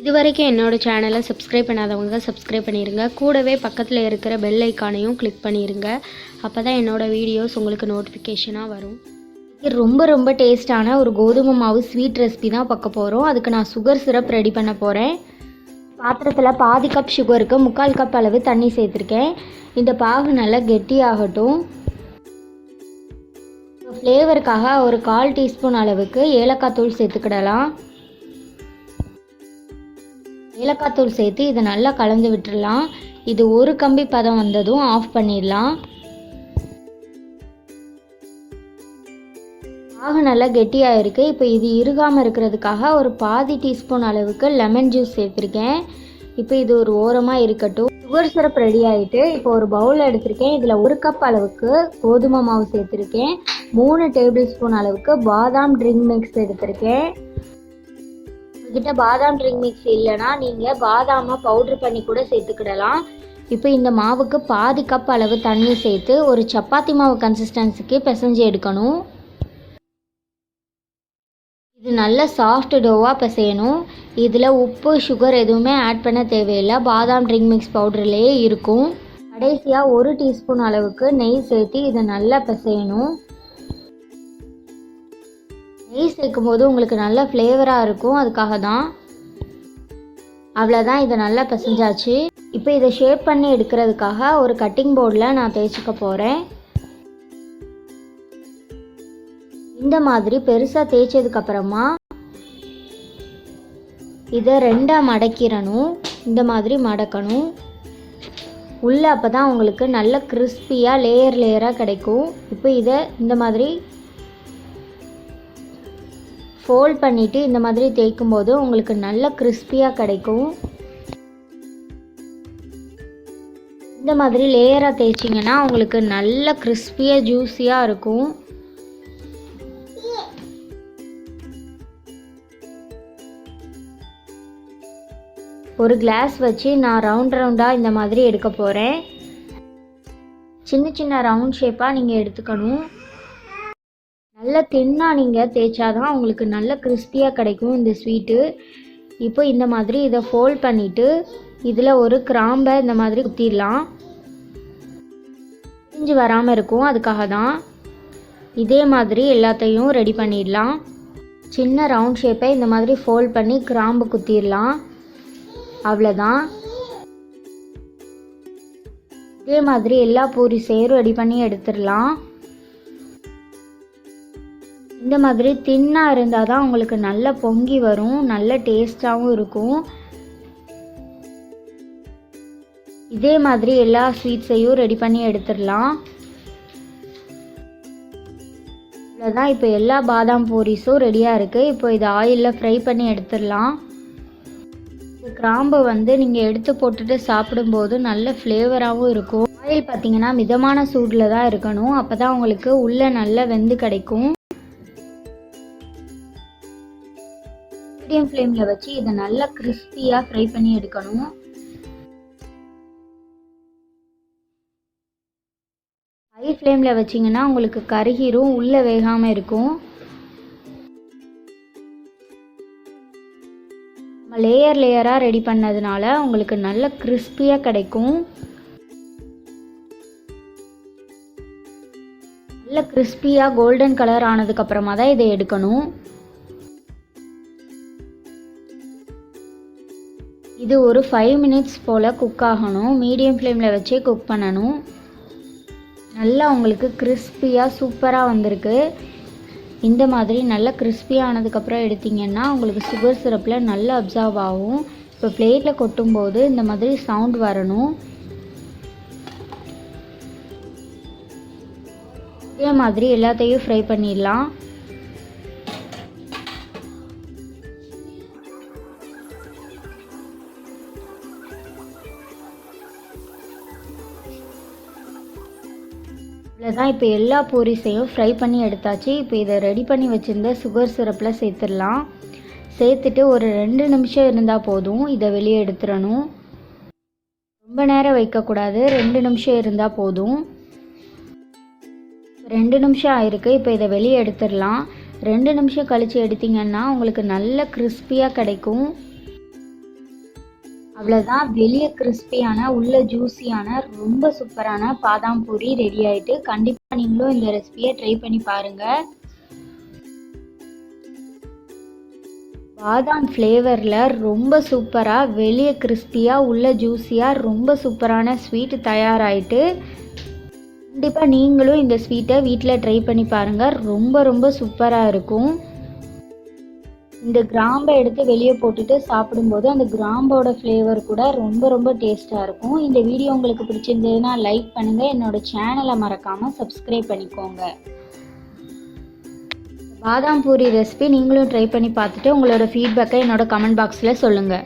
இது வரைக்கும் என்னோடய சேனலை சப்ஸ்கிரைப் பண்ணாதவங்க சப்ஸ்கிரைப் பண்ணிடுங்க கூடவே பக்கத்தில் இருக்கிற பெல் ஐக்கானையும் கிளிக் பண்ணிடுங்க அப்போ தான் என்னோடய வீடியோஸ் உங்களுக்கு நோட்டிஃபிகேஷனாக வரும். இது ரொம்ப ரொம்ப டேஸ்டான ஒரு கோதுமை மாவு ஸ்வீட் ரெசிபி தான் பார்க்க போகிறோம் அதுக்கு நான் சுகர் சிரப் ரெடி பண்ண போகிறேன் பாத்திரத்தில் பாதி கப் சுகருக்கு முக்கால் கப் அளவு தண்ணி சேர்த்துருக்கேன். இந்த பாகு நல்லா கெட்டியாகட்டும். ஃப்ளேவருக்காக ஒரு கால் டீஸ்பூன் அளவுக்கு ஏலக்காய் தூள் சேர்த்துக்கிடலாம். ஏலக்காத்தூள் சேர்த்து இதை நல்லா கலந்து விட்டுடலாம். இது ஒரு கம்பி பதம் வந்ததும் ஆஃப் பண்ணிடலாம். ஆக நல்லா கெட்டியாக இருக்குது இப்போ இது இறுகாமல் இருக்கிறதுக்காக ஒரு பாதி டீஸ்பூன் அளவுக்கு லெமன் ஜூஸ் சேர்த்துருக்கேன். இப்போ இது ஒரு ஓரமாக இருக்கட்டும். சுகர் சிரப் ரெடி ஆகிட்டு இப்போ ஒரு பவுல் எடுத்திருக்கேன். இதில் ஒரு கப் அளவுக்கு கோதுமை மாவு சேர்த்துருக்கேன். மூணு டேபிள் ஸ்பூன் அளவுக்கு பாதாம் ட்ரிங்க் மிக்ஸ் எடுத்திருக்கேன். உங்ககிட்ட பாதாம் ட்ரிங்க் மிக்ஸ் இல்லைன்னா நீங்கள் பாதாமை பவுட்ரு பண்ணி கூட சேர்த்துக்கிடலாம். இப்போ இந்த மாவுக்கு பாதி கப் அளவு தண்ணி சேர்த்து ஒரு சப்பாத்தி மாவு கன்சிஸ்டன்சிக்கு பிசைஞ்சு எடுக்கணும். இது நல்ல சாஃப்ட் டோவாக பிசையணும். இதில் உப்பு சுகர் எதுவுமே ஆட் பண்ண தேவையில்லை. பாதாம் ட்ரிங்க் மிக்ஸ் பவுடர்லேயே இருக்கும். கடைசியாக ஒரு டீஸ்பூன் அளவுக்கு நெய் சேர்த்து இதை நல்லா பிசையணும். நெய் சேர்க்கும் போது உங்களுக்கு நல்ல ஃப்ளேவராக இருக்கும். அதுக்காக தான் அவ்வளோதான் இதை நல்லா பிசைஞ்சாச்சு. இப்போ இதை ஷேப் பண்ணி எடுக்கிறதுக்காக ஒரு கட்டிங் போர்டில் நான் தேய்ச்சிக்க போகிறேன் இந்த மாதிரி பெருசாக தேய்ச்சதுக்கப்புறமா இதை ரெண்டாக மடக்கிடணும். இந்த மாதிரி மடக்கணும். உள்ளே அப்போ தான் உங்களுக்கு நல்ல கிறிஸ்பியாக லேயர் லேயராக கிடைக்கும். இப்போ இதை இந்த மாதிரி ஃபோல்ட் பண்ணிவிட்டு இந்த மாதிரி தேய்க்கும் போது உங்களுக்கு நல்ல கிறிஸ்பியாக கிடைக்கும். இந்த மாதிரி லேயராக தேய்ச்சிங்கன்னா உங்களுக்கு நல்ல கிறிஸ்பியாக ஜூஸியாக இருக்கும். ஒரு கிளாஸ் வச்சு நான் ரவுண்ட் ரவுண்டாக இந்த மாதிரி எடுக்க போகிறேன் சின்ன சின்ன ரவுண்ட் ஷேப்பாக நீங்கள் எடுத்துக்கணும். நல்ல தின்னாக நீங்கள் தேய்ச்சாதான் உங்களுக்கு நல்ல கிறிஸ்பியாக கிடைக்கும் இந்த ஸ்வீட்டு இப்போ இந்த மாதிரி இதை ஃபோல்ட் பண்ணிவிட்டு இதில் ஒரு கிராம்பை இந்த மாதிரி குத்திடலாம். பிரிஞ்சு வராமல் இருக்கும் அதுக்காக தான் இதே மாதிரி எல்லாத்தையும் ரெடி பண்ணிடலாம். சின்ன ரவுண்ட் ஷேப்பை இந்த மாதிரி ஃபோல்ட் பண்ணி கிராம்பு குத்திடலாம். அவ்வளோதான் இதே மாதிரி எல்லா பூரி சேரும் ரெடி பண்ணி எடுத்துடலாம். இந்த மாதிரி தின்னாக இருந்தால் தான் உங்களுக்கு நல்ல பொங்கி வரும் நல்ல டேஸ்ட்டாகவும் இருக்கும். இதே மாதிரி எல்லா ஸ்வீட்ஸையும் ரெடி பண்ணி எடுத்துடலாம். இவ்வளோதான் இப்போ எல்லா பாதாம் பூரிஸும் ரெடியாக இருக்குது இப்போ இது ஆயிலில் ஃப்ரை பண்ணி எடுத்துடலாம். கிராம்பு வந்து நீங்கள் எடுத்து போட்டுட்டு சாப்பிடும்போது நல்ல ஃப்ளேவராகவும் இருக்கும். ஆயில் பார்த்தீங்கன்னா மிதமான சூடில் தான் இருக்கணும். அப்போ தான் உங்களுக்கு உள்ளே நல்லா வெந்து கிடைக்கும். மீடியம் ஃப்ளேமில் வச்சு இதை நல்லா கிறிஸ்பியாக ஃப்ரை பண்ணி எடுக்கணும். ஹை ஃப்ளேமில் வச்சிங்கன்னா உங்களுக்கு கருகிரும் உள்ளே வேகாமல் இருக்கும். நம்ம லேயர் லேயராக ரெடி பண்ணதுனால உங்களுக்கு நல்ல கிறிஸ்பியாக கிடைக்கும். நல்ல கிறிஸ்பியாக கோல்டன் கலர் ஆனதுக்கப்புறமா தான் இதை எடுக்கணும். இது ஒரு ஃபைவ் மினிட்ஸ் போல் குக் ஆகணும். மீடியம் ஃப்ளேமில் வச்சே குக் பண்ணணும். நல்லா உங்களுக்கு கிறிஸ்பியாக சூப்பராக வந்திருக்கு. இந்த மாதிரி நல்லா கிறிஸ்பியாக ஆனதுக்கப்புறம் எடுத்திங்கன்னா உங்களுக்கு சுகர் சிரப்பில் நல்லா அப்சர்வ் ஆகும். இப்போ பிளேட்டில் கொட்டும்போது இந்த மாதிரி சவுண்ட் வரணும். இதே மாதிரி எல்லாத்தையும் ஃப்ரை பண்ணிடலாம். இவ்வளோதான் இப்போ எல்லா பூரிஸையும் ஃப்ரை பண்ணி எடுத்தாச்சு. இப்போ இதை ரெடி பண்ணி வச்சுருந்த சுகர் சிரப்பில் சேர்த்துடலாம். சேர்த்துட்டு ஒரு ரெண்டு நிமிஷம் இருந்தால் போதும். இதை வெளியே எடுத்துடணும். ரொம்ப நேரம் வைக்கக்கூடாது. ரெண்டு நிமிஷம் இருந்தால் போதும். ரெண்டு நிமிஷம் ஆயிருக்கு. இப்போ இதை வெளியே எடுத்துடலாம். ரெண்டு நிமிஷம் கழித்து எடுத்திங்கன்னா உங்களுக்கு நல்ல கிறிஸ்பியாக கிடைக்கும். அவ்வளோதான் வெளியே கிறிஸ்பியான உள்ள ஜூஸியான ரொம்ப சூப்பரான பாதாம் பூரி ரெடி ஆயிட்டு கண்டிப்பாக நீங்களும் இந்த ரெசிபியை ட்ரை பண்ணி பாருங்கள் பாதாம் ஃப்ளேவரில் ரொம்ப சூப்பராக வெளியே கிறிஸ்பியாக உள்ள ஜூஸியாக ரொம்ப சூப்பரான ஸ்வீட் தயாராகிட்டு கண்டிப்பாக நீங்களும் இந்த ஸ்வீட்டை வீட்டில் ட்ரை பண்ணி பாருங்கள் ரொம்ப ரொம்ப சூப்பராக இருக்கும். இந்த கிராம்பை எடுத்து வெளியே போட்டுட்டு சாப்பிடும்போது அந்த கிராம்போட ஃப்ளேவர் கூட ரொம்ப ரொம்ப டேஸ்ட்டாக இருக்கும். இந்த வீடியோ உங்களுக்கு பிடிச்சிருந்ததுன்னா லைக் பண்ணுங்கள் என்னோடய சேனலை மறக்காமல் சப்ஸ்கிரைப் பண்ணிக்கோங்க. பாதாம் பூரி ரெசிபி நீங்களும் ட்ரை பண்ணி பார்த்துட்டு உங்களோட ஃபீட்பேக்கை என்னோட கமெண்ட் பாக்ஸில் சொல்லுங்கள்